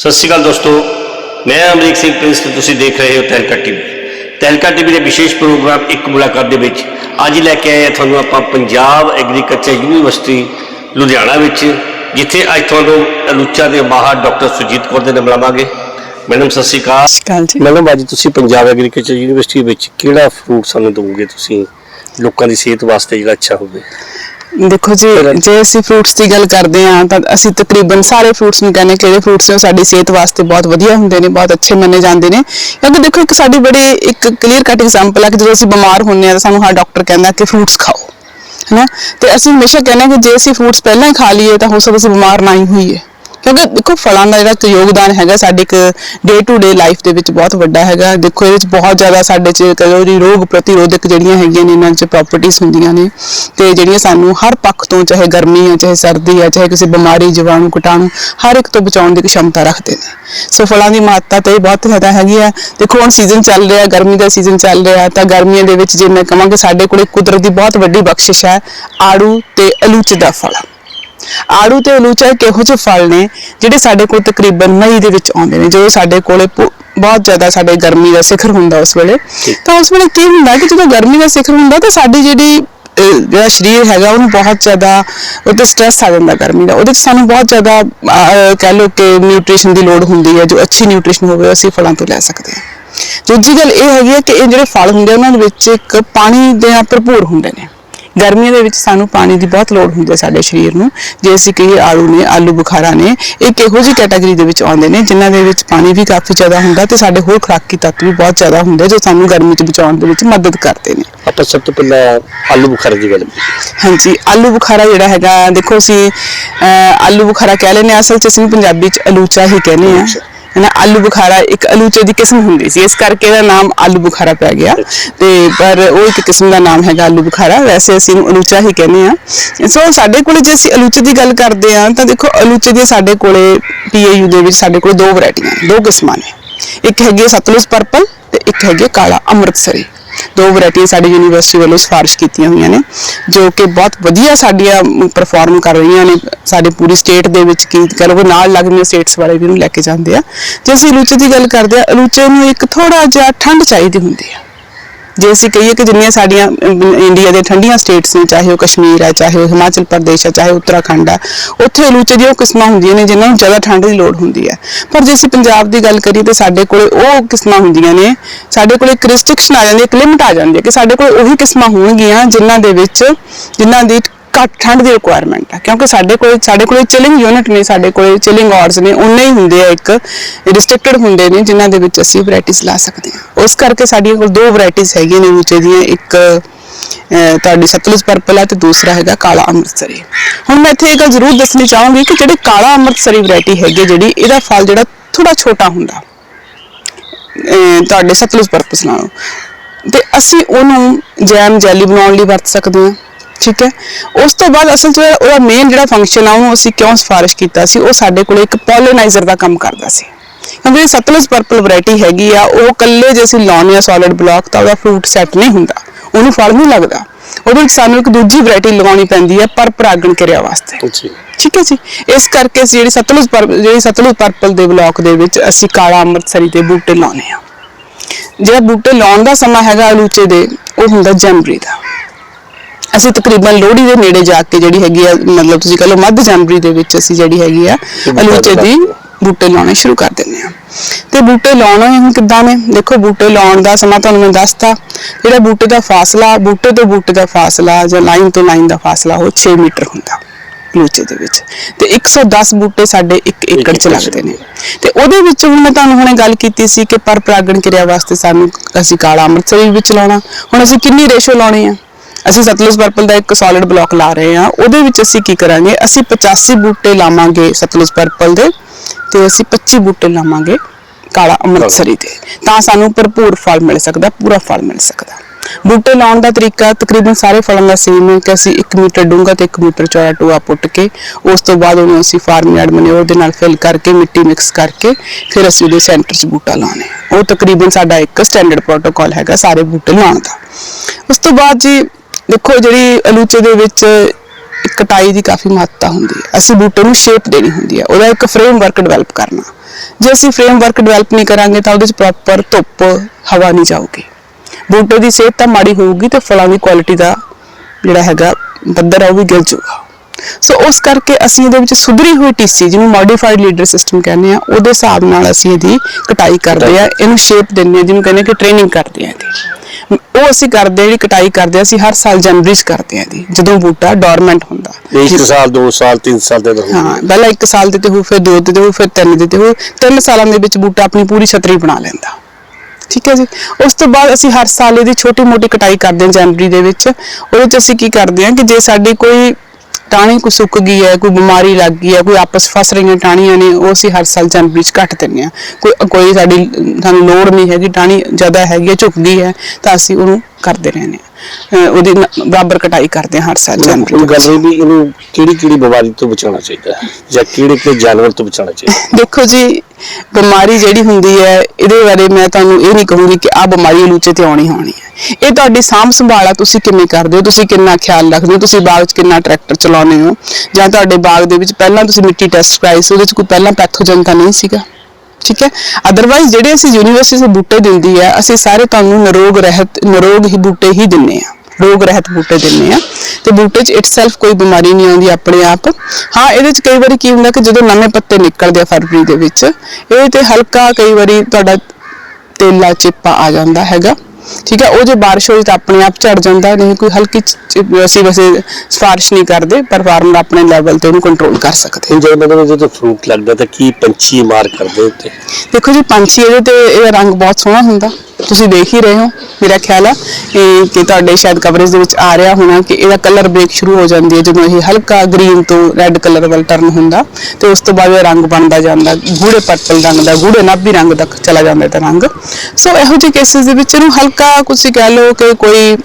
ਸਤਿ ਸ਼੍ਰੀ ਅਕਾਲ ਦੋਸਤੋ। ਮੈਂ ਅਮਰੀਕ ਸਿੰਘ ਪ੍ਰਿੰਸ ਤੁਸੀਂ ਦੇਖ ਰਹੇ ਹੋ ਤਹਿਲਕਾ ਟੀਵੀ। ਤਹਿਲਕਾ ਟੀਵੀ ਦੇ ਵਿਸ਼ੇਸ਼ ਪ੍ਰੋਗਰਾਮ ਇੱਕ ਮੁਲਾਕਾਤ ਦੇ ਵਿੱਚ ਅੱਜ ਲੈ ਕੇ ਆਏ ਤੁਹਾਨੂੰ ਆਪਾਂ ਪੰਜਾਬ ਐਗਰੀਕਲਚਰ ਯੂਨੀਵਰਸਿਟੀ ਲੁਧਿਆਣਾ ਵਿੱਚ ਜਿੱਥੇ ਅੱਜ ਤੁਹਾਨੂੰ ਅਲੂਚਾ ਦੇ ਮਾਹਰ ਡਾਕਟਰ ਸੁਜੀਤ ਕੌਰ ਦੇ ਨਾਲ ਮਿਲਾਵਾਂਗੇ। ਮੈਡਮ ਸਤਿ ਸ਼੍ਰੀ ਅਕਾਲ। ਮੈਡਮ ਅੱਜ ਤੁਸੀਂ ਪੰਜਾਬ ਐਗਰੀਕਲਚਰ ਯੂਨੀਵਰਸਿਟੀ ਵਿੱਚ ਕਿਹੜਾ ਫਰੂਟ ਸਾਨੂੰ ਦਿਓਗੇ ਤੁਸੀਂ? ਲੋਕਾਂ ਦੀ ਸਿਹਤ ਵਾਸਤੇ ਜਿਹੜਾ ਅੱਛਾ ਹੋਵੇ। ਦੇਖੋ ਜੀ ਜੇ। ਅਸੀਂ ਫਰੂਟਸ ਦੀ ਗੱਲ ਕਰਦੇ ਹਾਂ ਤਾਂ ਅਸੀਂ ਤਕਰੀਬਨ ਸਾਰੇ ਫਰੂਟਸ ਨੂੰ ਕਹਿੰਦੇ ਕਿਹੜੇ ਫਰੂਟਸ ਨੇ ਸਾਡੀ ਸਿਹਤ ਵਾਸਤੇ ਬਹੁਤ ਵਧੀਆ ਹੁੰਦੇ ਨੇ ਬਹੁਤ ਅੱਛੇ ਮੰਨੇ ਜਾਂਦੇ ਨੇ। ਕਿਉਂਕਿ ਦੇਖੋ ਇੱਕ ਸਾਡੀ ਬੜੀ ਇੱਕ ਕਲੀਅਰ ਕੱਟ ਐਗਜ਼ਾਮਪਲ ਹੈ ਕਿ ਜਦੋਂ ਅਸੀਂ ਬਿਮਾਰ ਹੁੰਨੇ ਆ ਤਾਂ ਸਾਨੂੰ ਹਰ ਡਾਕਟਰ ਕਹਿੰਦਾ ਕਿ ਫਰੂਟਸ ਖਾਓ ਹੈਨਾ? ਤੇ ਅਸੀਂ ਹਮੇਸ਼ਾ ਕਹਿੰਦੇ ਹਾਂ ਕਿ ਜੇ ਅਸੀਂ ਫਰੂਟਸ ਪਹਿਲਾਂ ਹੀ ਖਾ ਲਈਏ ਤਾਂ ਹੋ ਸਕਦਾ ਅਸੀਂ ਬਿਮਾਰ ਨਾ ਹੀ ਹੋਈਏ। ਕਿਉਂਕਿ ਦੇਖੋ ਫਲਾਂ ਦਾ ਜਿਹੜਾ ਇੱਕ ਯੋਗਦਾਨ ਹੈਗਾ, ਸਾਡੇ ਇੱਕ ਡੇ ਟੂ ਡੇ ਲਾਈਫ ਦੇ ਵਿੱਚ ਬਹੁਤ ਵੱਡਾ ਹੈਗਾ। ਦੇਖੋ, ਇਹਦੇ ਵਿੱਚ ਬਹੁਤ ਜ਼ਿਆਦਾ ਸਾਡੇ ਚ ਕੈਲੋਰੀ ਰੋਗ ਪ੍ਰਤੀਰੋਧਕ ਜਿਹੜੀਆਂ ਹੈਗੀਆਂ ਨੇ, ਇਹਨਾਂ ਚ ਪ੍ਰੋਪਰਟੀਆਂ ਹੁੰਦੀਆਂ ਨੇ। ਤੇ ਜਿਹੜੀਆਂ ਸਾਨੂੰ ਹਰ ਪੱਖ ਤੋਂ, ਚਾਹੇ ਗਰਮੀ ਹੈ ਚਾਹੇ ਸਰਦੀ ਹੈ ਚਾਹੇ ਕਿਸੇ ਬਿਮਾਰੀ, ਜੀਵਾਣੂ, ਕੀਟਾਣੂ, ਹਰ ਇੱਕ ਤੋਂ ਬਚਾਉਣ ਦੀ ਖਮਤਾ ਰੱਖਦੇ ਨੇ। ਸੋ ਫਲਾਂ ਦੀ ਮਹੱਤਤਾ ਤੇ ਬਹੁਤ ਜ਼ਿਆਦਾ ਹੈਗੀ ਆ। ਦੇਖੋ, ਹੁਣ ਸੀਜ਼ਨ ਚੱਲ ਰਿਹਾ, ਗਰਮੀ ਦਾ ਸੀਜ਼ਨ ਚੱਲ ਰਿਹਾ, ਤਾਂ ਗਰਮੀਆਂ ਦੇ ਵਿੱਚ ਜੇ ਮੈਂ ਕਹਾਂ ਕਿ ਸਾਡੇ ਕੋਲੇ ਕੁਦਰਤ ਦੀ ਬਹੁਤ ਵੱਡੀ ਬਖਸ਼ਿਸ਼ ਹੈ, ਆੜੂ ਤੇ ਅਲੂਚ ਦਾ ਫਲ। ਆੜੂ ਤੇ ਅਲੂਚਾ ਇੱਕ ਇਹੋ ਜਿਹੇ ਫਲ ਨੇ ਜਿਹੜੇ ਸਾਡੇ ਕੋਲ ਤਕਰੀਬਨ ਮਈ ਦੇ ਵਿੱਚ ਆਉਂਦੇ ਨੇ ਜੋ ਸਾਡੇ ਕੋਲੇ ਬਹੁਤ ਜ਼ਿਆਦਾ ਸਾਡੇ ਗਰਮੀ ਦਾ ਸਿਖਰ ਹੁੰਦਾ ਉਸ ਵੇਲੇ। ਤਾਂ ਉਸ ਵੇਲੇ ਕੀ ਹੁੰਦਾ ਕਿ ਜਦੋਂ ਗਰਮੀ ਦਾ ਸਿਖਰ ਹੁੰਦਾ ਤਾਂ ਸਾਡੀ ਜਿਹੜੀ ਜਿਹੜਾ ਸਰੀਰ ਹੈਗਾ ਉਹਨੂੰ ਬਹੁਤ ਜ਼ਿਆਦਾ ਉਹਤੇ ਸਟ੍ਰੈਸ ਆ ਜਾਂਦਾ ਗਰਮੀ ਦਾ। ਉਹਦੇ ਚ ਸਾਨੂੰ ਬਹੁਤ ਜ਼ਿਆਦਾ ਕਹਿ ਲਓ ਕਿ ਨਿਊਟ੍ਰੀਸ਼ਨ ਦੀ ਲੋੜ ਹੁੰਦੀ ਹੈ ਜੋ ਅੱਛੀ ਨਿਊਟ੍ਰੀਸ਼ਨ ਹੋਵੇ ਉਹ ਅਸੀਂ ਫਲਾਂ ਤੋਂ ਲੈ ਸਕਦੇ ਹਾਂ। ਦੂਜੀ ਗੱਲ ਇਹ ਹੈਗੀ ਹੈ ਕਿ ਇਹ ਜਿਹੜੇ ਫਲ ਹੁੰਦੇ ਉਹਨਾਂ ਦੇ ਵਿੱਚ ਇੱਕ ਪਾਣੀ ਦੇ ਭਰਪੂਰ ਹੁੰਦੇ ਨੇ। ਗਰਮੀਆਂ ਦੇ ਵਿੱਚ ਸਾਨੂੰ ਪਾਣੀ ਦੀ ਬਹੁਤ ਲੋੜ ਹੁੰਦੀ ਹੈ ਸਾਡੇ ਸਰੀਰ ਨੂੰ। ਜੇ ਅਸੀਂ ਕਹੀਏ ਆਲੂ ਨੇ ਆਲੂ ਬੁਖਾਰਾ ਨੇ ਇਹੋ ਜਿਹੀ ਕੈਟਾਗਰੀ ਦੇ ਵਿੱਚ ਆਉਂਦੇ ਨੇ ਜਿਨ੍ਹਾਂ ਦੇ ਵਿੱਚ ਪਾਣੀ ਵੀ ਕਾਫੀ ਜ਼ਿਆਦਾ ਹੁੰਦਾ ਤੇ ਸਾਡੇ ਹੋਰ ਖੁਰਾਕੀ ਤੱਤ ਵੀ ਬਹੁਤ ਜ਼ਿਆਦਾ ਹੁੰਦੇ ਜੋ ਸਾਨੂੰ ਗਰਮੀ ਤੋਂ ਬਚਾਉਣ ਦੇ ਵਿੱਚ ਮਦਦ ਕਰਦੇ ਨੇ। ਆਪਾਂ ਸਭ ਤੋਂ ਪਹਿਲਾਂ ਆਲੂ ਬੁਖਾਰੇ ਦੀ ਗੱਲ ਹਾਂਜੀ ਆਲੂ ਬੁਖਾਰਾ ਜਿਹੜਾ ਹੈਗਾ ਦੇਖੋ ਅਸੀਂ ਆਲੂ ਬੁਖਾਰਾ ਕਹਿ ਲੈਨੇ ਅਸਲ ਚ ਅਸੀਂ ਪੰਜਾਬੀ ਚ ਅਲੂਚਾ ਹੀ ਕਹਿੰਦੇ ਆ ਹਨਾ, ਆਲੂ ਬੁਖਾਰਾ ਇੱਕ ਅਲੂਚੇ ਦੀ ਕਿਸਮ ਹੁੰਦੀ ਸੀ, ਇਸ ਕਰਕੇ ਇਹਦਾ ਨਾਮ ਆਲੂ ਬੁਖਾਰਾ ਪੈ ਗਿਆ। ਤੇ ਪਰ ਉਹ ਇੱਕ ਕਿਸਮ ਦਾ ਨਾਮ ਹੈਗਾ ਆਲੂ ਬੁਖਾਰਾ, ਵੈਸੇ ਅਸੀਂ ਇਹਨੂੰ ਅਲੂਚਾ ਹੀ ਕਹਿੰਦੇ ਆ ਸੋ ਸਾਡੇ ਕੋਲੇ ਜੇ ਅਸੀਂ ਅਲੂਚੇ ਦੀ ਗੱਲ ਕਰਦੇ ਆ ਤਾਂ ਦੇਖੋ ਅਲੂਚੇ ਦੀ ਸਾਡੇ ਕੋਲੇ ਪੀਏਯੂ ਦੇ ਵਿੱਚ ਸਾਡੇ ਕੋਲ ਦੋ ਵੈਰਾਈਟੀਆਂ ਦੋ ਕਿਸਮਾਂ ਨੇ। ਇੱਕ ਹੈਗੀ ਹੈ ਸਤਲੁਜ ਪਰਪਲ ਤੇ ਇੱਕ ਹੈਗੀ ਹੈ ਕਾਲਾ ਅੰਮ੍ਰਿਤਸਰੀ। ਦੋ ਵੈਰਾਈਟੀਆਂ ਸਾਡੀ ਯੂਨੀਵਰਸਿਟੀ ਵੱਲੋਂ ਸਿਫਾਰਿਸ਼ ਕੀਤੀਆਂ ਹੋਈਆਂ ਨੇ, ਜੋ ਕਿ ਬਹੁਤ ਵਧੀਆ ਸਾਡੀਆਂ ਪਰਫਾਰਮ ਕਰ ਰਹੀਆਂ ਨੇ, ਸਾਡੇ ਪੂਰੀ ਸਟੇਟ ਦੇ ਵਿੱਚ ਕੀ ਕਹ ਲਓ ਨਾਲ ਲੱਗਦੀਆਂ ਸਟੇਟਸ ਵਾਲੇ ਵੀ ਇਹਨੂੰ ਲੈ ਕੇ ਜਾਂਦੇ ਆ। ਜੇ ਅਸੀਂ ਅਲੂਚੇ ਦੀ ਗੱਲ ਕਰਦੇ ਆ, ਅਲੂਚੇ ਨੂੰ ਇੱਕ ਥੋੜਾ ਜਿਹਾ ਠੰਡ ਚਾਹੀਦੀ ਹੁੰਦੀ ਆ। ਜੇ ਅਸੀਂ ਕਹੀਏ ਕਿ ਜਿੰਨੀਆਂ ਸਾਡੀਆਂ ਇੰਡੀਆ ਦੇ ਠੰਡੀਆਂ ਸਟੇਟਸ ਨੇ, ਚਾਹੇ ਉਹ ਕਸ਼ਮੀਰ ਹੈ, ਚਾਹੇ ਉਹ ਹਿਮਾਚਲ ਪ੍ਰਦੇਸ਼ ਹੈ, ਚਾਹੇ ਉੱਤਰਾਖੰਡ ਹੈ, ਉੱਥੇ ਅਲੂਚੇ ਦੀਆਂ ਉਹ ਕਿਸਮਾਂ ਹੁੰਦੀਆਂ ਨੇ ਜਿਨ੍ਹਾਂ ਨੂੰ ਜ਼ਿਆਦਾ ਠੰਡ ਦੀ ਲੋੜ ਹੁੰਦੀ ਹੈ। ਪਰ ਜੇ ਅਸੀਂ ਪੰਜਾਬ ਦੀ ਗੱਲ ਕਰੀਏ ਤੇ ਸਾਡੇ ਕੋਲੇ ਉਹ ਕਿਸਮਾਂ ਹੁੰਦੀਆਂ ਨੇ, ਸਾਡੇ ਕੋਲੇ ਇੱਕ ਰਿਸਟ੍ਰਿਕਸ਼ਨ ਆ ਜਾਂਦੀ ਹੈ, ਇੱਕ ਲਿਮਟ ਆ ਜਾਂਦੀ ਹੈ ਕਿ ਸਾਡੇ ਕੋਲ ਉਹੀ ਕਿਸਮਾਂ ਹੋਣਗੀਆਂ ਜਿਨ੍ਹਾਂ ਦੇ ਵਿੱਚ, ਜਿਨ੍ਹਾਂ ਦੀ ਘੱਟ ਠੰਡ ਦੀ ਰਿਕੁਆਇਰਮੈਂਟ ਹੈ ਕਿਉਂਕਿ ਸਾਡੇ ਕੋਲ ਸਾਡੇ ਕੋਲ ਚਿਲਿੰਗ ਯੂਨਿਟ ਨੇ, ਸਾਡੇ ਕੋਲ ਚਿਲਿੰਗ ਆਰਡਸ ਨੇ, ਉਨੇ ਹੀ ਹੁੰਦੇ ਆ ਇੱਕ ਰਿਸਟ੍ਰਿਕਟਡ ਹੁੰਦੇ ਨੇ ਜਿਨ੍ਹਾਂ ਦੇ ਵਿੱਚ ਅਸੀਂ ਵੈਰਾਈਟੀਆਂ ਲਾ ਸਕਦੇ ਹਾਂ। ਉਸ ਕਰਕੇ ਸਾਡੀਆਂ ਕੋਲ ਦੋ ਵੈਰਾਈਟੀਆਂ ਹੈਗੀਆਂ ਨੇ ਉੱਚੇ ਦੀਆਂ। ਇੱਕ ਤੁਹਾਡੀ ਸਤਲੁਜ ਪਰਪਲ ਹੈ ਤੇ ਦੂਸਰਾ ਹੈਗਾ ਕਾਲਾ ਅੰਮ੍ਰਿਤਸਰੀ। ਹੁਣ ਮੈਂ ਇੱਥੇ ਇਹ ਗੱਲ ਜ਼ਰੂਰ ਦੱਸਣੀ ਚਾਹੂੰਗੀ ਕਿ ਜਿਹੜੀ ਕਾਲਾ ਅੰਮ੍ਰਿਤਸਰੀ ਵੈਰਾਈਟੀ ਹੈਗੀ ਜਿਹੜੀ, ਇਹਦਾ ਫਲ ਜਿਹੜਾ ਥੋੜਾ ਛੋਟਾ ਹੁੰਦਾ। ਤੁਹਾਡੇ ਸਤਲੁਜ ਪਰਪਸ ਨਾਲੋਂ। ਤੇ ਅਸੀਂ ਉਹਨੂੰ ਜੈਮ ਜੈਲੀ ਬਣਾਉਣ ਲਈ ਵਰਤ ਸਕਦੇ ਹਾਂ। ਠੀਕ ਹੈ? ਉਸ ਤੋਂ ਬਾਅਦ ਅਸਲ 'ਚ ਉਹਦਾ ਮੇਨ ਜਿਹੜਾ ਫੰਕਸ਼ਨ ਆ ਉਹਨੂੰ ਅਸੀਂ ਕਿਉਂ ਸਿਫਾਰਿਸ਼ ਕੀਤਾ ਸੀ? ਉਹ ਸਾਡੇ ਕੋਲੇ ਇੱਕ ਪੋਲਿਨਾਈਜ਼ਰ ਦਾ ਕੰਮ ਕਰਦਾ ਸੀ। ਕਿਉਂਕਿ ਸਤਲੁਜ ਪਰਪਲ ਵੈਰਾਈਟੀ ਹੈਗੀ ਆ ਉਹ ਕੱਲੇ ਜੇ ਅਸੀਂ ਲਾਉਂਦੇ ਆ ਸੋਲਿਡ ਬਲੌਕ ਤਾਂ ਉਹਦਾ ਫਰੂਟ ਸੈੱਟ ਨਹੀਂ ਹੁੰਦਾ। ਉਹਨੂੰ ਫਲ ਨਹੀਂ ਲੱਗਦਾ। ਉਹਦੇ ਵਿੱਚ ਸਾਨੂੰ ਇੱਕ ਦੂਜੀ ਵੈਰਾਈਟੀ ਲਗਾਉਣੀ ਪੈਂਦੀ ਹੈ ਪਰ ਪਰਾਗਣ ਕਿਰਿਆ ਵਾਸਤੇ। ਜੀ। ਠੀਕ ਹੈ ਜੀ? ਇਸ ਕਰਕੇ ਜਿਹੜੀ ਸਤਲੁਜ ਜਿਹੜੀ ਸਤਲੁਜ ਪਰਪਲ ਦੇ ਬਲੌਕ ਦੇ ਵਿੱਚ ਅਸੀਂ ਕਾਲਾ ਅੰਮ੍ਰਿਤਸਰੀ ਦੇ ਬੂਟੇ ਲਾਉਨੇ ਆ। ਜਿਹੜਾ ਬੂਟੇ ਲਾਉਣ ਦਾ ਸਮਾਂ ਹੈਗਾ ਅਲੂਚੇ ਦੇ ਉਹ ਹੁੰਦਾ ਜਨਵਰੀ ਦਾ। ਅਸੀਂ ਤਕਰੀਬਨ ਲੋਹੜੀ ਦੇ ਨੇੜੇ ਜਾ ਕੇ ਜਿਹੜੀ ਹੈਗੀ ਆ ਮਤਲਬ ਤੁਸੀਂ ਕਹ ਲਓ ਮੱਧ ਜਨਵਰੀ ਦੇ ਵਿੱਚ ਅਸੀਂ ਜਿਹੜੀ ਹੈਗੀ ਆ ਅਲੂਚੇ ਦੀ ਬੂਟੇ ਲਾਉਣੇ ਸ਼ੁਰੂ ਕਰ ਦਿੰਦੇ ਆ ਤੇ ਬੂਟੇ ਲਾਉਣਾ ਹੁਣ ਕਿੱਦਾਂ ਨੇ? ਦੇਖੋ ਬੂਟੇ ਲਾਉਣ ਦਾ ਸਮਾਂ ਤੁਹਾਨੂੰ ਮੈਂ ਦੱਸਤਾ। ਜਿਹੜਾ ਬੂਟੇ ਦਾ ਫਾਸਲਾ ਬੂਟੇ ਤੋਂ ਬੂਟੇ ਦਾ ਫਾਸਲਾ ਜਾਂ ਲਾਈਨ ਤੋਂ ਲਾਈਨ ਦਾ ਫਾਸਲਾ ਉਹ 6 ਮੀਟਰ ਹੁੰਦਾ ਅਲੂਚੇ ਦੇ ਵਿੱਚ। ਤੇ 110 ਬੂਟੇ ਸਾਡੇ 1 ਏਕੜ ਚ ਏਕੜ ਚ। ਲੱਗਦੇ ਨੇ। ਤੇ ਉਹਦੇ ਵਿੱਚ ਹੁਣ ਮੈਂ ਤੁਹਾਨੂੰ ਹੁਣੇ ਗੱਲ ਕੀਤੀ ਸੀ ਕਿ ਪਰ ਪਰਾਗਣ ਕਿਰਿਆ ਵਾਸਤੇ ਸਾਨੂੰ ਅਸੀਂ ਕਾਲਾ ਅੰਮ੍ਰਿਤਸਰੀ ਵਿੱਚ ਲਾਉਣਾ। ਹੁਣ ਅਸੀਂ ਕਿੰਨੀ ਰੇਸ਼ੋ ਲਾਉਣੀ ਆ? ਅਸੀਂ ਸਤਲੁਜ ਪਰਪਲ ਦਾ ਇੱਕ ਸੋਲਿਡ ਬਲੌਕ ਲਾ ਰਹੇ ਹਾਂ। ਉਹਦੇ ਵਿੱਚ ਅਸੀਂ ਕੀ ਕਰਾਂਗੇ? ਅਸੀਂ 85 ਬੂਟੇ ਲਾਵਾਂਗੇ ਸਤਲੁਜ ਪਰਪਲ ਦੇ ਤੇ ਅਸੀਂ 25 ਬੂਟੇ ਲਾਵਾਂਗੇ ਕਾਲਾ ਅੰਮ੍ਰਿਤਸਰੀ ਦੇ। ਤਾਂ ਸਾਨੂੰ ਭਰਪੂਰ ਫਲ ਮਿਲ ਸਕਦਾ, ਪੂਰਾ ਫਲ ਮਿਲ ਸਕਦਾ। ਬੂਟੇ ਲਾਉਣ ਦਾ ਤਰੀਕਾ ਤਕਰੀਬਨ ਸਾਰੇ ਫਲਾਂ ਦਾ ਸੇਮ ਹੈ ਕਿ ਅਸੀਂ 1 ਮੀਟਰ ਡੂੰਘਾ ਤੇ 1 ਮੀਟਰ ਚੌੜਾ ਟੋਆ ਪੁੱਟ ਕੇ, ਉਸ ਤੋਂ ਬਾਅਦ ਉਹਨੂੰ ਅਸੀਂ ਫਾਰਮ ਯਾਰਡ ਮੈਨਿਓਰ ਦੇ ਨਾਲ ਫਿਲ ਕਰਕੇ, ਮਿੱਟੀ ਮਿਕਸ ਕਰਕੇ, ਫਿਰ ਅਸੀਂ ਉਹਦੇ ਸੈਂਟਰ 'ਚ ਬੂਟਾ ਲਾਉਣੇ ਉਹ ਤਕਰੀਬਨ ਸਾਡਾ ਇੱਕ ਸਟੈਂਡਰਡ ਪ੍ਰੋਟੋਕਾਲ ਹੈਗਾ ਸਾਰੇ ਬੂਟੇ ਲਾਉਣ ਦਾ। ਉਸ ਤੋਂ ਬਾਅਦ ਜੀ ਦੇਖੋ ਜਿਹੜੀ ਅਲੂਚੇ ਦੇ ਵਿੱਚ ਕਟਾਈ ਦੀ ਕਾਫੀ ਮਹੱਤਤਾ ਹੁੰਦੀ ਹੈ। ਅਸੀਂ ਬੂਟੇ ਨੂੰ ਸ਼ੇਪ ਦੇਣੀ ਹੁੰਦੀ ਹੈ। ਉਹਦਾ ਇੱਕ ਫਰੇਮਵਰਕ ਡਿਵੈਲਪ ਕਰਨਾ। ਜੇ ਅਸੀਂ ਫਰੇਮਵਰਕ ਡਿਵੈਲਪ ਨਹੀਂ ਕਰਾਂਗੇ ਤਾਂ ਉਹਦੇ ਚ ਪ੍ਰੋਪਰ ਧੁੱਪ, ਹਵਾ ਨਹੀਂ ਜਾਊਗੀ। ਬੂਟੇ ਦੀ ਸਿਹਤ ਤਾਂ ਮਾੜੀ ਹੋਊਗੀ ਤੇ ਫਲਾਂ ਦੀ ਕੁਆਲਿਟੀ ਦਾ ਜਿਹੜਾ ਹੈਗਾ ਪੱਧਰ ਆ ਉਹ ਵੀ ਗਿਰ ਜਾਊਗਾ। ਸੋ ਉਸ ਕਰਕੇ ਅਸੀਂ ਇਹਦੇ ਵਿੱਚ ਸੁਧਰੀ ਹੋਈ ਟੀਸੀ ਜਿਹਨੂੰ ਮੋਡੀਫਾਈਡ ਲੀਡਰ ਸਿਸਟਮ ਕਹਿੰਦੇ ਆ ਉਹਦੇ ਹਿਸਾਬ ਨਾਲ ਅਸੀਂ ਇਹਦੀ ਕਟਾਈ ਕਰਦੇ ਆ ਇਹਨੂੰ ਸ਼ੇਪ ਦਿੰਦੇ ਆ ਜਿਹਨੂੰ ਕਹਿੰਦੇ ਕਿ ਟ੍ਰੇਨਿੰਗ ਕਰਦੇ ਆ ਇਹਦੀ। ਉਹ ਅਸੀਂ ਕਰਦੇ ਆ ਜਿਹੜੀ ਕਟਾਈ ਕਰਦੇ ਆ ਅਸੀਂ ਹਰ ਸਾਲ ਜਨਵਰੀ 'ਚ ਕਰਦੇ ਆ ਇਹਦੀ ਜਦੋਂ ਬੂਟਾ ਡੋਰਮੈਂਟ ਹੁੰਦਾ। ਇੱਕ ਸਾਲ 2 ਸਾਲ 3 ਸਾਲ ਦੇ ਰਹੂ ਹਾਂ ਪਹਿਲਾਂ 1 ਸਾਲ ਦੇ ਤੇ ਹੋ ਫਿਰ 2 ਦੇ ਤੇ ਹੋ ਫਿਰ 3 ਦੇ ਤੇ ਹੋ 3 ਸਾਲਾਂ ਦੇ ਵਿੱਚ ਬੂਟਾ ਆਪਣੀ ਪੂਰੀ ਛਤਰੀ ਬਣਾ ਲੈਂਦਾ। ਠੀਕ ਹੈ ਜੀ? ਉਸ ਤੋਂ ਬਾਅਦ ਅਸੀਂ ਹਰ ਸਾਲ ਇਹਦੀ ਛੋਟੀ ਮੋਟੀ ਕਟਾਈ ਕਰਦੇ ਹਾਂ ਜਨਵਰੀ ਦੇ ਵਿੱਚ। ਉਹਦੇ ਵਿੱਚ ਅਸੀਂ ਕੀ ਕਰਦੇ ਹਾਂ ਕਿ ਜੇ ਸਾਡੀ ਕੋਈ ਟਾਹਣੀ ਕੋਈ ਸੁੱਕ ਗਈ ਹੈ, ਕੋਈ ਬਿਮਾਰੀ ਲੱਗ ਗਈ ਹੈ, ਕੋਈ ਆਪਸ ਫਸ ਰਹੀਆਂ ਟਾਹਣੀਆਂ ਨੇ, ਉਹ ਅਸੀਂ ਹਰ ਸਾਲ ਜਨਵਰੀ ਚ ਕੱਟ ਦਿੰਦੇ ਹਾਂ। ਕੋਈ ਕੋਈ ਸਾਡੀ, ਸਾਨੂੰ ਲੋੜ ਨਹੀਂ ਹੈਗੀ, ਟਾਹਣੀ ਜ਼ਿਆਦਾ ਹੈਗੀ ਹੈ ਝੁਕ ਗਈ ਹੈ, ਤਾਂ ਅਸੀਂ ਉਹਨੂੰ ਕਰਦੇ ਰਹਿੰਦੇ ਅਹ ਉਹਦੀ ਨ- ਬਰਾਬਰ ਕਟਾਈ ਕਰਦੇ ਹਰ ਸਾਲ ਜਨਵਰੀ ਗੱਲ ਇਹ ਵੀ ਇਹਨੂੰ ਕਿਹੜੀ ਕਿਹੜੀ ਬਿਮਾਰੀ ਤੋਂ ਬਚਾਉਣਾ ਚਾਹੀਦਾ ਹੈ? ਜਾਂ ਕਿਹੜੇ ਕਿਹੜੇ ਜਾਨਵਰ ਤੋਂ ਬਚਾਉਣਾ ਚਾਹੀਦਾ ਦੇਖੋ ਜੀ ਬਿਮਾਰੀ ਜਿਹੜੀ ਹੁੰਦੀ ਹੈ ਇਹਦੇ ਬਾਰੇ ਮੈਂ ਤੁਹਾਨੂੰ ਇਹ ਨਹੀਂ ਕਹੂੰਗੀ ਕਿ ਆ ਬਿਮਾਰੀ ਲੂਚੇ ਤੇ ਆਉਣੀ ਹੋਣੀ ਹੈ। ਇਹ ਤੁਹਾਡੀ ਸਾਂਭ ਸੰਭਾਲ ਆ ਤੁਸੀਂ ਕਿਵੇਂ ਕਰਦੇ ਹੋ? ਤੁਸੀਂ ਕਿੰਨਾ ਖਿਆਲ ਰੱਖਦੇ ਹੋ? ਤੁਸੀਂ ਬਾਗ 'ਚ ਕਿੰਨਾ ਟਰੈਕਟਰ ਚਲਾਉਂਦੇ ਹੋ? ਜਾਂ ਤੁਹਾਡੇ ਬਾਗ ਦੇ ਵਿੱਚ ਪਹਿਲਾਂ ਤੁਸੀਂ ਮਿੱਟੀ ਟੈਸਟ ਕਰਾਈ ਸੀ ਉਹਦੇ 'ਚ ਕੋਈ ਪਹਿਲਾਂ ਪੈਥੋਜਨ ਤਾਂ ਨਹੀਂ ਸੀਗਾ? ਠੀਕ ਹੈ? ਅਦਰਵਾਈਜ਼ ਜਿਹੜੇ ਅਸੀਂ ਯੂਨੀਵਰਸਿਟੀ ਤੋਂ ਬੂਟੇ ਦਿੰਦੀ ਹੈ ਅਸੀਂ ਸਾਰੇ ਤੁਹਾਨੂੰ ਨਿਰੋਗ ਰਹਿਤ, ਨਿਰੋਗ ਹੀ ਬੂਟੇ ਹੀ ਦਿੰਨੇ ਆ। ਰੋਗ ਰਹਿਤ ਬੂਟੇ ਦਿੰਨੇ ਆ। ਤੇ ਬੂਟੇ 'ਚ ਇਟਸੈਲਫ ਕੋਈ ਬਿਮਾਰੀ ਨਹੀਂ ਆਉਂਦੀ ਆਪਣੇ ਆਪ। ਹਾਂ, ਇਹਦੇ 'ਚ ਕਈ ਵਾਰੀ ਕੀ ਹੁੰਦਾ ਕਿ ਜਦੋਂ ਨਵੇਂ ਪੱਤੇ ਨਿਕਲਦੇ ਆ ਫਰਵਰੀ ਦੇ ਵਿੱਚ, ਇਹ ਤੇ ਹਲਕਾ ਕਈ ਵਾਰੀ ਤੁਹਾਡਾ ਤੇਲਾ ਚਿੱਪਾ ਆ ਜਾਂਦਾ ਹੈਗਾ। ਠੀਕ ਹੈ ਉਹ ਜੇ ਬਾਰਿਸ਼ ਹੋਈ ਤਾਂ ਆਪਣੇ ਆਪ ਝੜ ਜਾਂਦਾ ਨਹੀਂ ਕੋਈ ਹਲਕੀ ਅਸੀਂ ਵੈਸੇ ਸਿਫਾਰਿਸ਼ ਨਹੀਂ ਕਰਦੇ ਪਰ ਫਾਰਮਰ ਆਪਣੇ ਲੈਵਲ ਤੇ ਉਹਨੂੰ ਕੰਟਰੋਲ ਕਰ ਸਕਦੇ ਜਦੋਂ ਮਤਲਬ ਜਦੋਂ ਫਰੂਟ ਲੱਗਦਾ ਤਾਂ ਕੀ ਪੰਛੀ ਮਾਰ ਕਰਦੇ ਉੱਤੇ? ਦੇਖੋ ਜੀ ਪੰਛੀ ਇਹਦੇ ਤੇ ਇਹਦਾ ਰੰਗ ਬਹੁਤ ਸੋਹਣਾ ਹੁੰਦਾ। ਤੁਸੀਂ ਦੇਖ ਹੀ ਰਹੇ ਹੋ, ਮੇਰਾ ਖਿਆਲ ਆ ਕਿ ਤੁਹਾਡੇ ਸ਼ਾਇਦ ਕਵਰੇਜ ਦੇ ਵਿੱਚ ਆ ਰਿਹਾ ਹੋਣਾ ਕਿ ਇਹਦਾ ਕਲਰ ਬ੍ਰੇਕ ਸ਼ੁਰੂ ਹੋ ਜਾਂਦੀ ਹੈ, ਜਦੋਂ ਇਹ ਹਲਕਾ ਗ੍ਰੀਨ ਤੋਂ ਰੈੱਡ ਕਲਰ ਵੱਲ ਟਰਨ ਹੁੰਦਾ, ਤੇ ਉਸ ਤੋਂ ਬਾਅਦ ਇਹ ਰੰਗ ਬਣਦਾ ਜਾਂਦਾ, ਗੂੜੇ ਪਰਪਲ ਰੰਗ ਦਾ, ਗੂੜੇ ਨਾਭੀ ਰੰਗ ਤੱਕ ਚਲਾ ਜਾਂਦਾ ਤਾਂ ਰੰਗ। ਸੋ ਇਹੋ ਜਿਹੇ ਕੇਸਿਸ ਦੇ ਵਿੱਚ ਇਹਨੂੰ ਹਲਕਾ ਤੁਸੀਂ ਕਹਿ ਲਓ ਕਿ ਕੋਈ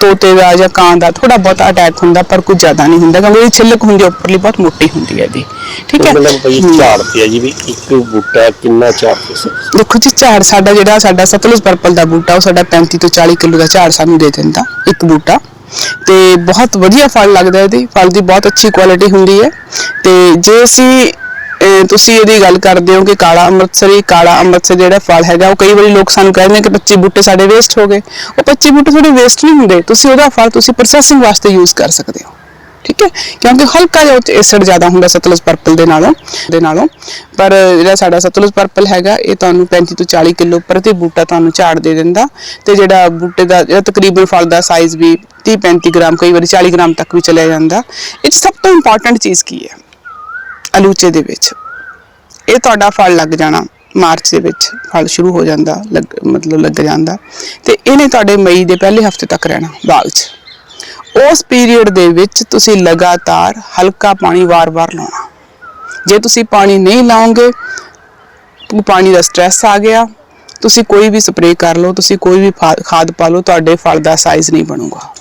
ਤੋਤੇ ਦਾ ਜਾਂ ਕਾਂ ਦਾ ਥੋੜਾ ਬਹੁਤ ਅਟੈਕ ਹੁੰਦਾ ਪਰ ਕੁਝ ਜ਼ਿਆਦਾ ਨਹੀਂ ਹੁੰਦਾ ਕਿਉਂਕਿ ਇਹ ਛਿਲਕ ਹੁੰਦੀ ਹੈ ਉੱਪਰਲੀ ਬਹੁਤ ਮੋਟੀ ਹੁੰਦੀ ਹੈ ਇਹਦੀ। ਠੀਕ ਹੈ? ਮਤਲਬ ਭਈ ਹਮ। ਝਾੜ ਤੇ ਆ ਜੀ ਵੀ ਇੱਕ ਬੂਟਾ ਕਿੰਨਾ ਝਾੜ ਦੇ ਸਕਦਾ ਦੇਖੋ ਜੀ ਝਾੜ ਸਾਡਾ ਜਿਹੜਾ ਸਾਡਾ ਸਤਲੁਜ ਪਰਪਲ ਦਾ ਬੂਟਾ ਉਹ ਸਾਡਾ 35 ਤੋਂ 40 ਕਿਲੋ ਦਾ ਝਾੜ ਸਾਨੂੰ ਦੇ ਦਿੰਦਾ ਇੱਕ ਬੂਟਾ। ਤੇ ਬਹੁਤ ਵਧੀਆ ਫਲ ਲੱਗਦਾ ਇਹਦੀ ਫਲ ਦੀ ਬਹੁਤ ਅੱਛੀ ਕੁਆਲਿਟੀ ਹੁੰਦੀ ਹੈ। ਤੇ ਜੇ ਅਸੀਂ ਤੁਸੀਂ ਇਹਦੀ ਗੱਲ ਕਰਦੇ ਹੋ ਕਿ ਕਾਲਾ ਅੰਮ੍ਰਿਤਸਰੀ, ਕਾਲਾ ਅੰਮ੍ਰਿਤਸਰ ਜਿਹੜਾ ਫਲ ਹੈਗਾ, ਉਹ ਕਈ ਵਾਰੀ ਲੋਕ ਸਾਨੂੰ ਕਹਿੰਦੇ ਨੇ ਕਿ 25 ਬੂਟੇ ਸਾਡੇ ਵੇਸਟ ਹੋ ਗਏ। ਉਹ 25 ਬੂਟੇ ਤੁਹਾਡੇ ਵੇਸਟ ਨਹੀਂ ਹੁੰਦੇ। ਤੁਸੀਂ ਉਹਦਾ ਫਲ ਤੁਸੀਂ ਪ੍ਰੋਸੈਸਿੰਗ ਵਾਸਤੇ ਯੂਜ਼ ਕਰ ਸਕਦੇ ਹੋ। ਠੀਕ ਹੈ? ਕਿਉਂਕਿ ਹਲਕਾ ਜਿਹਾ ਉੱਚ ਐਸਿਡ ਜ਼ਿਆਦਾ ਹੁੰਦਾ ਸਤਲੁਜ ਪਰਪਲ ਦੇ ਨਾਲੋਂ ਦੇ ਨਾਲੋਂ। ਪਰ ਜਿਹੜਾ ਸਾਡਾ ਸਤਲੁਜ ਪਰਪਲ ਹੈਗਾ, ਇਹ ਤੁਹਾਨੂੰ 35 ਤੋਂ 40 ਕਿਲੋ ਪ੍ਰਤੀ ਬੂਟਾ ਤੁਹਾਨੂੰ ਝਾੜ ਦੇ ਦਿੰਦਾ। ਤੇ ਜਿਹੜਾ ਬੂਟੇ ਦਾ, ਜਿਹੜਾ ਤਕਰੀਬਨ ਫਲ ਦਾ ਸਾਈਜ਼ ਵੀ 30 35 ਗ੍ਰਾਮ, ਕਈ ਵਾਰੀ 40 ਗ੍ਰਾਮ ਤੱਕ ਵੀ ਚਲਿਆ ਜਾਂਦਾ। ਇਹ 'ਚ ਸਭ ਤੋਂ ਇੰਪੋਰਟੈਂਟ ਚੀਜ਼ ਕੀ ਹੈ? ਅਲੂਚੇ ਦੇ ਵਿੱਚ। ਇਹ ਤੁਹਾਡਾ ਫਲ ਲੱਗ ਜਾਣਾ। ਮਾਰਚ ਦੇ ਵਿੱਚ ਫਲ ਸ਼ੁਰੂ ਹੋ ਜਾਂਦਾ, ਲੱਗ- ਮਤਲਬ ਲੱਗ ਜਾਂਦਾ। ਤੇ ਇਹਨੇ ਤੁਹਾਡੇ ਮਈ ਦੇ ਪਹਿਲੇ ਹਫ਼ਤੇ ਤੱਕ ਰਹਿਣਾ ਬਾਗ 'ਚ। ਉਸ ਪੀਰੀਅਡ ਦੇ ਵਿੱਚ ਤੁਸੀਂ ਲਗਾਤਾਰ ਹਲਕਾ ਪਾਣੀ ਵਾਰ-ਵਾਰ ਲਾਉਣਾ। ਜੇ ਤੁਸੀਂ ਪਾਣੀ ਨਹੀਂ ਲਾਓਗੇ ਪਾਣੀ ਦਾ ਸਟ੍ਰੈਸ ਆ ਗਿਆ। ਤੁਸੀਂ ਕੋਈ ਵੀ ਸਪਰੇਅ ਕਰ ਲਓ, ਤੁਸੀਂ ਕੋਈ ਵੀ ਫਾ- ਖਾਦ ਪਾ ਲਓ, ਤੁਹਾਡੇ ਫਲ ਦਾ ਸਾਈਜ਼ ਨਹੀਂ ਬਣੂਗਾ।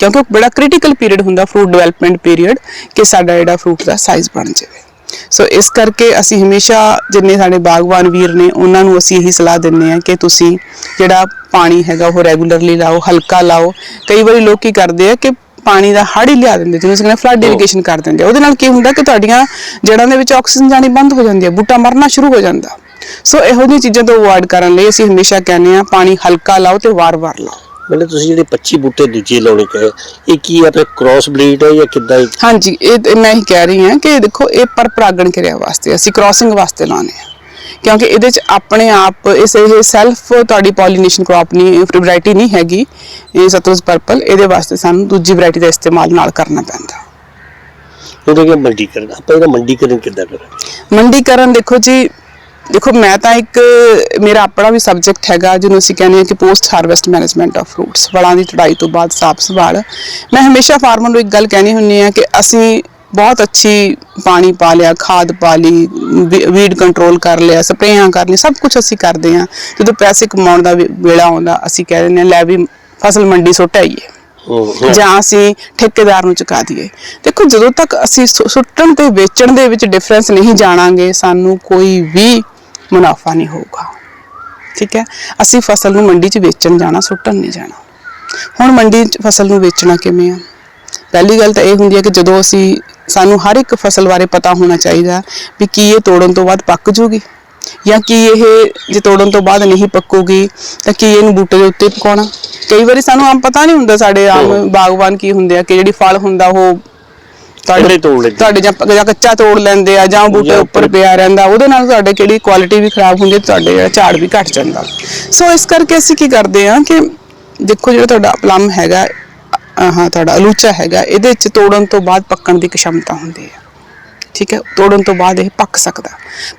ਕਿਉਂਕਿ ਉਹ ਬੜਾ ਕ੍ਰਿਟੀਕਲ ਪੀਰੀਅਡ ਹੁੰਦਾ ਫਰੂਟ ਡਿਵੈਲਪਮੈਂਟ ਪੀਰੀਅਡ ਕਿ ਸਾਡਾ ਜਿਹੜਾ ਫਰੂਟ ਦਾ ਸਾਈਜ਼ ਬਣ ਜਾਵੇ। ਸੋ ਇਸ ਕਰਕੇ ਅਸੀਂ ਹਮੇਸ਼ਾ ਜਿੰਨੇ ਸਾਡੇ ਬਾਗਬਾਨ ਵੀਰ ਨੇ ਉਹਨਾਂ ਨੂੰ ਅਸੀਂ ਇਹੀ ਸਲਾਹ ਦਿੰਦੇ ਹਾਂ ਕਿ ਤੁਸੀਂ ਜਿਹੜਾ ਪਾਣੀ ਹੈਗਾ ਉਹ ਰੈਗੂਲਰਲੀ ਲਾਓ ਹਲਕਾ ਲਾਓ। ਕਈ ਵਾਰੀ ਲੋਕ ਕੀ ਕਰਦੇ ਆ ਕਿ ਪਾਣੀ ਦਾ ਹੜ ਹੀ ਲਿਆ ਦਿੰਦੇ ਜਿਹਨੂੰ ਅਸੀਂ ਕਹਿੰਦੇ ਫਲੱਡ ਇਰੀਗੇਸ਼ਨ ਕਰ ਦਿੰਦੇ ਆ। ਉਹਦੇ ਨਾਲ ਕੀ ਹੁੰਦਾ ਕਿ ਤੁਹਾਡੀਆਂ ਜੜ੍ਹਾਂ ਦੇ ਵਿੱਚ ਆਕਸੀਜਨ ਜਾਣੀ ਬੰਦ ਹੋ ਜਾਂਦੀ ਹੈ ਬੂਟਾ ਮਰਨਾ ਸ਼ੁਰੂ ਹੋ ਜਾਂਦਾ। ਸੋ ਇਹੋ ਜਿਹੀਆਂ ਚੀਜ਼ਾਂ ਤੋਂ ਅਵੋਇਡ ਕਰਨ ਲਈ ਅਸੀਂ ਹਮੇਸ਼ਾ ਕਹਿੰਦੇ ਆ ਪਾਣੀ ਹਲਕਾ ਲਾਓ ਤੇ ਵਾਰ-ਵਾਰ ਲਾਓ। ਮਤਲਬ ਤੁਸੀਂ ਜਿਹੜੇ 25 ਬੂਟੇ ਦੂਜੇ ਲਾਉਣੇ ਕਹੇ ਇਹ ਕੀ ਹੈ ਤੇ ਕ੍ਰਾਸ ਬਰੀਡ ਹੈ ਜਾਂ ਕਿੱਦਾਂ ਇਹ? ਹਾਂਜੀ ਇਹ ਤੇ ਮੈਂ ਹੀ ਕਹਿ ਰਹੀ ਹਾਂ ਕਿ ਦੇਖੋ ਇਹ ਪਰ ਪਰਾਗਣ ਕਿਰਿਆ ਵਾਸਤੇ ਅਸੀਂ ਕ੍ਰਾਸਿੰਗ ਵਾਸਤੇ ਲਾਉਨੇ ਆ। ਕਿਉਂਕਿ ਇਹਦੇ ਚ ਆਪਣੇ ਆਪ ਇਸ ਇਹ ਸੈਲਫ ਤੁਹਾਡੀ ਪੋਲੀਨੇਸ਼ਨ ਕ੍ਰੌਪ ਨਹੀਂ ਵੈਰਾਈਟੀ ਨਹੀਂ ਹੈਗੀ ਇਹ ਸਤਲੁਜ ਪਰਪਲ ਇਹਦੇ ਵਾਸਤੇ ਸਾਨੂੰ ਦੂਜੀ ਵੈਰਾਈਟੀ ਦਾ ਇਸਤੇਮਾਲ ਨਾਲ ਕਰਨਾ ਪੈਂਦਾ। ਉਹਦੇ ਕੇ ਮੰਡੀਕਰਨ ਆਪਾਂ ਇਹਦਾ ਮੰਡੀਕਰਨ ਕਿੱਦਾਂ ਕਰਾਂਗੇ? ਮੰਡੀਕਰਨ ਦੇਖੋ ਜੀ ਦੇਖੋ ਮੈਂ ਤਾਂ ਇੱਕ ਮੇਰਾ ਆਪਣਾ ਵੀ ਸਬਜੈਕਟ ਹੈਗਾ ਜਿਹਨੂੰ ਅਸੀਂ ਕਹਿੰਦੇ ਹਾਂ ਕਿ post harvest management of fruits ਫਲਾਂ ਦੀ ਚੜਾਈ ਤੋਂ ਬਾਅਦ ਸਾਫ਼ ਸੰਭਾਲ ਮੈਂ ਹਮੇਸ਼ਾ ਫਾਰਮਰ ਨੂੰ ਇੱਕ ਗੱਲ ਕਹਿਣੀ ਹੁੰਨੀ ਹੈ ਕਿ ਅਸੀਂ ਬਹੁਤ ਅੱਛੀ ਪਾਣੀ ਪਾ ਲਿਆ ਖਾਦ ਪਾ ਲਈ ਵੀਡ ਕੰਟਰੋਲ ਕਰ ਲਿਆ ਸਪਰੇਆਂ ਕਰ ਲਈ ਸਭ ਕੁਝ ਅਸੀਂ ਕਰਦੇ ਹਾਂ। ਜਦੋਂ ਪੈਸੇ ਕਮਾਉਣ ਦਾ ਵੇਲਾ ਆਉਂਦਾ ਅਸੀਂ ਕਹਿ ਦਿੰਦੇ ਹਾਂ ਲੈ ਵੀ ਫਸਲ ਮੰਡੀ ਸੁੱਟ ਆਈਏ। ਜਾਂ ਅਸੀਂ ਠੇਕੇਦਾਰ ਨੂੰ ਚੁਕਾ ਦਈਏ। ਦੇਖੋ ਜਦੋਂ ਤੱਕ ਅਸੀਂ ਸੁੱਟਣ ਤੇ ਵੇਚਣ ਦੇ ਵਿੱਚ ਡਿਫਰੈਂਸ ਨਹੀਂ ਜਾਣਾਂਗੇ ਸਾਨੂੰ ਕੋਈ ਵੀ ਮੁਨਾਫਾ ਨਹੀਂ ਹੋਊਗਾ। ਠੀਕ ਹੈ? ਅਸੀਂ ਫਸਲ ਨੂੰ ਮੰਡੀ 'ਚ ਵੇਚਣ ਜਾਣਾ ਸੁੱਟਣ ਨਹੀਂ ਜਾਣਾ। ਹੁਣ ਮੰਡੀ 'ਚ ਫਸਲ ਨੂੰ ਵੇਚਣਾ ਕਿਵੇਂ ਆ? ਪਹਿਲੀ ਗੱਲ ਤਾਂ ਇਹ ਹੁੰਦੀ ਹੈ ਕਿ ਜਦੋਂ ਅਸੀਂ ਸਾਨੂੰ ਹਰ ਇੱਕ ਫਸਲ ਬਾਰੇ ਪਤਾ ਹੋਣਾ ਚਾਹੀਦਾ ਵੀ ਕੀ ਇਹ ਤੋੜਨ ਤੋਂ ਬਾਅਦ ਪੱਕ ਜੂਗੀ ਜਾਂ ਕੀ ਇਹ ਜੇ ਤੋੜਨ ਤੋਂ ਬਾਅਦ ਨਹੀਂ ਪੱਕੂਗੀ ਤਾਂ ਕੀ ਇਹਨੂੰ ਬੂਟੇ ਦੇ ਉੱਤੇ ਪਕਾਉਣਾ? ਕਈ ਵਾਰੀ ਸਾਨੂੰ ਆਮ ਪਤਾ ਨਹੀਂ ਹੁੰਦਾ ਸਾਡੇ ਆਮ ਬਾਗਬਾਨ ਕੀ ਹੁੰਦੇ ਆ ਕਿ ਜਿਹੜੀ ਫਲ ਹੁੰਦਾ ਉਹ ਤੁਹਾਡੇ ਤੋੜ ਲੈਂਦੇ। ਤੁਹਾਡੇ ਜਾਂ ਕੱਚਾ ਤੋੜ ਲੈਂਦੇ ਆ ਜਾਂ ਬੂਟੇ ਉੱਪਰ ਪਿਆ ਰਹਿੰਦਾ ਉਹਦੇ ਨਾਲ ਤੁਹਾਡੇ ਕਿਹੜੀ ਕੁਆਲਿਟੀ ਵੀ ਖਰਾਬ ਹੁੰਦੀ ਤੁਹਾਡੇ ਜਿਹੜਾ ਝਾੜ ਵੀ ਘਟ ਜਾਂਦਾ। ਸੋ ਇਸ ਕਰਕੇ ਅਸੀਂ ਕੀ ਕਰਦੇ ਆ ਕਿ ਦੇਖੋ ਜਿਹੜਾ ਤੁਹਾਡਾ ਪਲਮ ਹੈਗਾ ਹਾਂ ਤੁਹਾਡਾ ਅਲੂਚਾ ਹੈਗਾ ਇਹਦੇ 'ਚ ਤੋੜਨ ਤੋਂ ਬਾਅਦ ਪੱਕਣ ਦੀ ਕਸ਼ਮਤਾ ਹੁੰਦੀ ਹੈ। ਠੀਕ ਹੈ ਤੋੜਨ ਤੋਂ ਬਾਅਦ ਇਹ ਪੱਕ ਸਕਦਾ।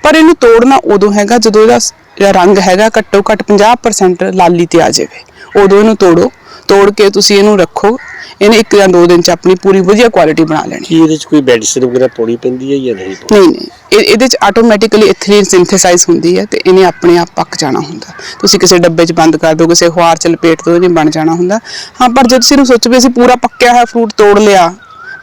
ਪਰ ਇਹਨੂੰ ਤੋੜਨਾ ਉਦੋਂ ਹੈਗਾ ਜਦੋਂ ਇਹਦਾ ਰੰਗ ਹੈਗਾ ਘੱਟੋ ਘੱਟ 50% ਲਾਲੀ ਤੇ ਆ ਜਾਵੇ। ਉਦੋਂ ਇਹਨੂੰ ਤੋੜੋ। ਤੋੜ ਕੇ ਤੁਸੀਂ ਇਹਨੂੰ ਰੱਖੋ ਇਹਨੇ ਇੱਕ ਜਾਂ ਦੋ ਦਿਨ ਚ ਆਪਣੀ ਪੂਰੀ ਵਧੀਆ ਕੁਆਲਿਟੀ ਬਣਾ ਲੈਣੀ। ਕੀ ਇਹਦੇ ਚ ਕੋਈ ਮੈਡੀਸਿਨ ਵਗੈਰਾ ਪਾਉਣੀ ਪੈਂਦੀ ਹੈ ਜਾਂ ਨਹੀਂ? ਨਹੀਂ ਨਹੀਂ ਇਹ- ਇਹਦੇ ਚ ਆਟੋਮੈਟਿਕਲੀ ਇਥੀਲੀਨ ਸਿੰਥੇਸਾਈਜ਼ ਹੁੰਦੀ ਹੈ ਤੇ ਇਹਨੇ ਆਪਣੇ ਆਪ ਪੱਕ ਜਾਣਾ ਹੁੰਦਾ। ਤੁਸੀਂ ਕਿਸੇ ਡੱਬੇ 'ਚ ਬੰਦ ਕਰ ਦਿਓ ਕਿਸੇ ਅਖਬਾਰ 'ਚ ਲਪੇਟ ਦਿਓ ਇਹਨੇ ਬਣ ਜਾਣਾ ਹੁੰਦਾ। ਹਾਂ ਪਰ ਜਦ ਤੁਸੀਂ ਨੂੰ ਸੋਚੋ ਵੀ ਅਸੀਂ ਪੂਰਾ ਪੱਕਿਆ ਹੋਇਆ ਫਰੂਟ ਤੋੜ ਲਿਆ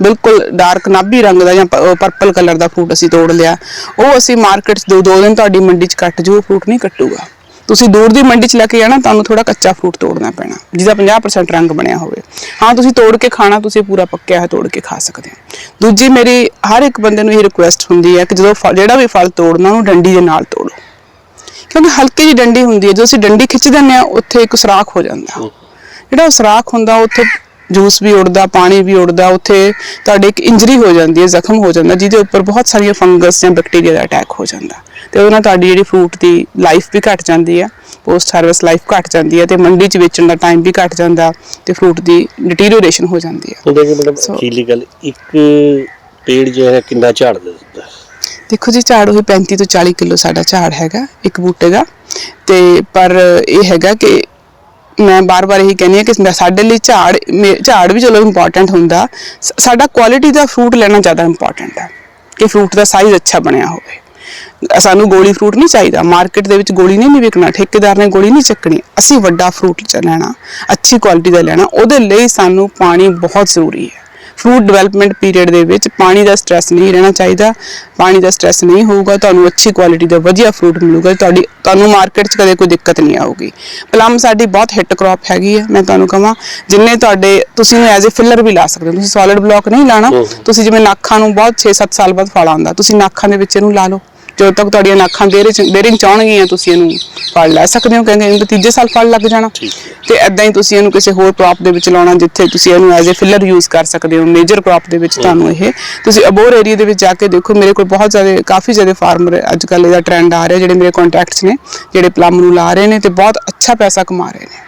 ਬਿਲਕੁਲ ਡਾਰਕ ਨਾਭੀ ਰੰਗ ਦਾ ਜਾਂ ਪਰਪਲ ਕਲਰ ਦਾ ਫਰੂਟ ਅਸੀਂ ਤੋੜ ਲਿਆ ਉਹ ਅਸੀਂ ਮਾਰਕੀਟ 'ਚ ਦੋ ਦੋ ਦਿਨ ਤੁਹਾਡੀ ਮੰਡੀ 'ਚ ਕੱਟ ਜੂ ਫਰੂਟ ਨਹੀਂ ਕੱਟੂਗਾ। ਤੁਸੀਂ ਦੂਰ ਦੀ ਮੰਡੀ 'ਚ ਲੈ ਕੇ ਜਾਣਾ ਤੁਹਾਨੂੰ ਥੋੜਾ ਕੱਚਾ ਫਰੂਟ ਤੋੜਨਾ ਪੈਣਾ ਜਿਹਦਾ 50% ਰੰਗ ਬਣਿਆ ਹੋਵੇ। ਹਾਂ ਤੁਸੀਂ ਤੋੜ ਕੇ ਖਾਣਾ ਤੁਸੀਂ ਪੂਰਾ ਪੱਕਿਆ ਹੋਇਆ ਤੋੜ ਕੇ ਖਾ ਸਕਦੇ ਹੋ। ਦੂਜੀ ਮੇਰੀ ਹਰ ਇੱਕ ਬੰਦੇ ਨੂੰ ਇਹ ਰਿਕੁਐਸਟ ਹੁੰਦੀ ਹੈ ਕਿ ਜਦੋਂ ਜਿਹੜਾ ਵੀ ਫਲ ਤੋੜਨਾ ਉਹਨੂੰ ਡੰਡੀ ਦੇ ਨਾਲ ਤੋੜੋ। ਕਿਉਂਕਿ ਹਲਕੀ ਜਿਹੀ ਡੰਡੀ ਹੁੰਦੀ ਹੈ ਜਦੋਂ ਅਸੀਂ ਡੰਡੀ ਖਿੱਚ ਦਿੰਦੇ ਆ ਉੱਥੇ ਇੱਕ ਸੁਰਾਖ ਹੋ ਜਾਂਦਾ। ਜਿਹੜਾ ਉਹ ਸੁਰਾਖ ਹੁੰਦਾ ਉੱਥੇ ਜੂਸ ਵੀ ਉੜਦਾ ਪਾਣੀ ਵੀ ਉੜਦਾ ਉੱਥੇ ਤੁਹਾਡੇ ਇੱਕ ਇੰਜਰੀ ਹੋ ਜਾਂਦੀ ਹੈ ਜ਼ਖਮ ਹੋ ਜਾਂਦਾ ਜਿਹਦੇ ਉੱਪਰ ਬਹੁਤ ਸਾਰੀਆਂ ਫੰਗਸ ਜਾਂ ਬੈਕਟੀਰੀਆ ਦਾ ਅਟੈਕ ਹੋ ਜਾਂਦਾ। ਤੇ ਉਹਦੇ ਨਾਲ ਤੁਹਾਡੀ ਜਿਹੜੀ ਫਰੂਟ ਦੀ ਲਾਈਫ ਵੀ ਘਟ ਜਾਂਦੀ ਹੈ ਪੋਸਟ ਹਾਰਵੈਸਟ ਲਾਈਫ ਘਟ ਜਾਂਦੀ ਹੈ ਤੇ ਮੰਡੀ 'ਚ ਵੇਚਣ ਦਾ ਟਾਈਮ ਵੀ ਘਟ ਜਾਂਦਾ ਤੇ ਫਰੂਟ ਦੀ ਡਿਟੀਰੀਓਰੇਸ਼ਨ ਹੋ ਜਾਂਦੀ ਹੈ ਹੁੰਦਾ ਕਿ ਮਤਲਬ ਅਖੀਰਲੀ ਗੱਲ ਇੱਕ ਪੇੜ ਜਿਹੜਾ ਹੈ ਕਿੰਨਾ ਝਾੜ ਦੇ ਦਿੰਦਾ? ਦੇਖੋ ਜੀ ਝਾੜ ਉਹੀ 35 ਤੋਂ 40 ਕਿਲੋ ਸਾਡਾ ਝਾੜ ਹੈਗਾ ਇੱਕ ਬੂਟੇ ਦਾ। ਤੇ ਪਰ ਇਹ ਹੈਗਾ ਕਿ ਮੈਂ ਬਾਰ-ਬਾਰ ਇਹੀ ਕਹਿੰਦੀ ਹਾਂ ਕਿ ਸਾਡੇ ਲਈ ਝਾੜ ਝਾੜ ਵੀ ਚਲੋ ਇੰਪੋਰਟੈਂਟ ਹੁੰਦਾ। ਸਾਡਾ ਕੁਆਲਿਟੀ ਦਾ ਫਰੂਟ ਲੈਣਾ ਜ਼ਿਆਦਾ ਇੰਪੋਰਟੈਂਟ ਹੈ ਕਿ ਫਰੂਟ ਦਾ ਸਾਈਜ਼ ਅੱਛਾ ਬਣਿਆ ਹੋਵੇ। ਸਾਨੂੰ ਗੋਲੀ ਫਰੂਟ ਨਹੀਂ ਚਾਹੀਦਾ। ਮਾਰਕੀਟ ਦੇ ਵਿੱਚ ਗੋਲੀ ਨਹੀਂ ਵਿਕਣਾ। ਠੇਕੇਦਾਰ ਨੇ ਗੋਲੀ ਨਹੀਂ ਚੱਕਣੀ। ਅਸੀਂ ਵੱਡਾ ਫਰੂਟ ਚ ਲੈਣਾ ਅੱਛੀ ਕੁਆਲਿਟੀ ਦਾ ਲੈਣਾ। ਉਹਦੇ ਲਈ ਸਾਨੂੰ ਪਾਣੀ ਬਹੁਤ ਜ਼ਰੂਰੀ ਹੈ। ਫਰੂਟ ਡਿਵੈਲਪਮੈਂਟ ਪੀਰੀਅਡ ਦੇ ਵਿੱਚ ਪਾਣੀ ਦਾ ਸਟ੍ਰੈਸ ਨਹੀਂ ਰਹਿਣਾ ਚਾਹੀਦਾ। ਪਾਣੀ ਦਾ ਸਟ੍ਰੈਸ ਨਹੀਂ ਹੋਊਗਾ ਤੁਹਾਨੂੰ ਅੱਛੀ ਕੁਆਲਿਟੀ ਦਾ ਵਧੀਆ ਫਰੂਟ ਮਿਲੂਗਾ। ਤੁਹਾਡੀ ਤੁਹਾਨੂੰ ਮਾਰਕੀਟ 'ਚ ਕਦੇ ਕੋਈ ਦਿੱਕਤ ਨਹੀਂ ਆਊਗੀ। ਪਲਮ ਸਾਡੀ ਬਹੁਤ ਹਿੱਟ ਕ੍ਰੌਪ ਹੈਗੀ ਹੈ। ਮੈਂ ਤੁਹਾਨੂੰ ਕਹਾਂ ਜਿੰਨੇ ਤੁਹਾਡੇ ਤੁਸੀਂ ਨੂੰ ਐਜ਼ ਅ ਫਿਲਰ ਵੀ ਲਾ ਸਕਦੇ ਹੋ। ਤੁਸੀਂ ਸੋਲਿਡ ਬਲੌਕ ਨਹੀਂ ਲਾਣਾ। ਤੁਸੀਂ ਜਿਵੇਂ ਨਾਖਾਂ ਨੂੰ ਬਹੁਤ 6-7 ਸਾਲ ਬਾਅਦ ਫਲ ਆਉਂਦਾ ਤੁਸੀਂ ਨਾਖਾਂ ਦੇ ਵਿੱਚ ਇਹਨੂੰ ਲਾ ਲਓ। ਜਦੋਂ ਤੱਕ ਤੁਹਾਡੀਆਂ ਨਾਖਾਂ ਬੇਰਿੰਗ ਚਾਹਣਗੀਆਂ ਤੁਸੀਂ ਇਹਨੂੰ ਫਲ ਲੈ ਸਕਦੇ ਹੋ ਕਹਿੰਦੇ ਇਹਨੂੰ ਤੀਜੇ ਸਾਲ ਫਲ ਲੱਗ ਜਾਣਾ। ਤੇ ਐਦਾਂ ਹੀ ਤੁਸੀਂ ਇਹਨੂੰ ਕਿਸੇ ਹੋਰ ਕ੍ਰੌਪ ਦੇ ਵਿੱਚ ਲਾਉਣਾ ਜਿੱਥੇ ਤੁਸੀਂ ਇਹਨੂੰ ਐਜ਼ ਅ ਫਿਲਰ ਯੂਜ਼ ਕਰ ਸਕਦੇ ਹੋ ਮੇਜਰ ਕ੍ਰੌਪ ਦੇ ਵਿੱਚ ਤੁਹਾਨੂੰ ਇਹ। ਤੁਸੀਂ ਅਬੋਰ ਏਰੀਆ ਦੇ ਵਿੱਚ ਜਾ ਕੇ ਦੇਖੋ ਮੇਰੇ ਕੋਲ ਬਹੁਤ ਜ਼ਿਆਦਾ ਕਾਫੀ ਜ਼ਿਆਦਾ ਫਾਰਮਰ ਅੱਜ ਕੱਲ੍ਹ ਇਹਦਾ ਟ੍ਰੈਂਡ ਆ ਰਿਹਾ ਜਿਹੜੇ ਮੇਰੇ ਕੰਟੈਕਟਸ ਨੇ ਜਿਹੜੇ ਪਲਮ ਨੂੰ ਲਾ ਰਹੇ ਨੇ ਤੇ ਬਹੁਤ ਅੱਛਾ ਪੈਸਾ ਕਮਾ ਰਹੇ ਨੇ।